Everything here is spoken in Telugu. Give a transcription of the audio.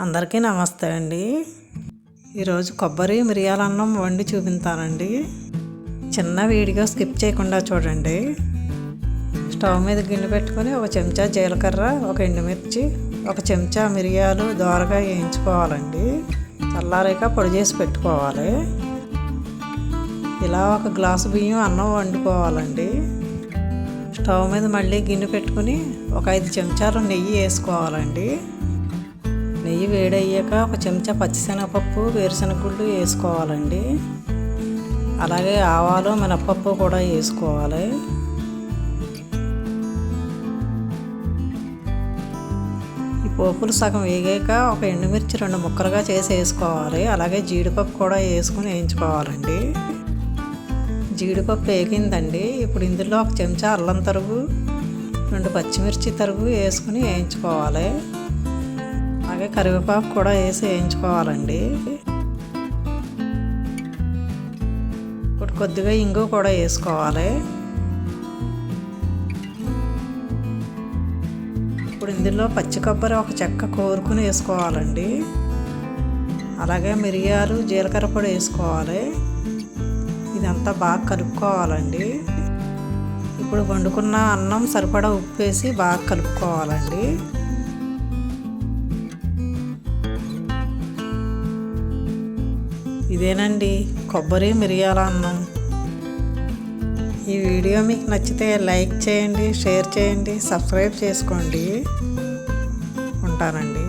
అందరికీ నమస్తే అండి. ఈరోజు కొబ్బరి మిరియాల అన్నం వండి చూపించానండి చిన్న వీడియో స్కిప్ చేయకుండా చూడండి. స్టవ్ మీద గిన్నె పెట్టుకొని ఒక చెంచా జీలకర్ర ఒక ఎండుమిర్చి ఒక చెంచా మిరియాలు దోరగా వేయించుకోవాలండి. చల్లారాక పొడి చేసి పెట్టుకోవాలి. ఇలా ఒక గ్లాసు బియ్యం అన్నం వండుకోవాలండి. స్టవ్ మీద మళ్ళీ గిన్నె పెట్టుకుని ఒక ఐదు చెంచాలు నెయ్యి వేసుకోవాలండి. నెయ్యి వేడయ్యాక ఒక చెంచా పచ్చిశనగపప్పు వేరుశనగుళ్ళు వేసుకోవాలండి. అలాగే ఆవాలు మినప్పప్పు కూడా వేసుకోవాలి. ఈ పోపులు సగం వేగాక ఒక ఎండుమిర్చి రెండు ముక్కలుగా చేసి వేసుకోవాలి. అలాగే జీడిపప్పు కూడా వేసుకుని వేయించుకోవాలండి. జీడిపప్పు వేగిందండి. ఇప్పుడు ఇందులో ఒక చెంచా అల్లం తరుగు రెండు పచ్చిమిర్చి తరుగు వేసుకుని వేయించుకోవాలి. అలాగే కరివేపాకు కూడా వేసి వేయించుకోవాలండి. ఇప్పుడు కొద్దిగా ఇంగు కూడా వేసుకోవాలి. ఇప్పుడు ఇందులో పచ్చి కొబ్బరి ఒక చెక్క కోరుకుని వేసుకోవాలండి. అలాగే మిరియాలు జీలకర్ర పొడి వేసుకోవాలి. ఇదంతా బాగా కలుపుకోవాలండి. ఇప్పుడు వండుకున్న అన్నం సరిపడా ఉప్పు వేసి బాగా కలుపుకోవాలండి. ఇదేనండి కొబ్బరి మిరియాల అన్నం. ఈ వీడియో మీకు నచ్చితే లైక్ చేయండి షేర్ చేయండి సబ్స్క్రైబ్ చేసుకోండి. ఉంటానండి.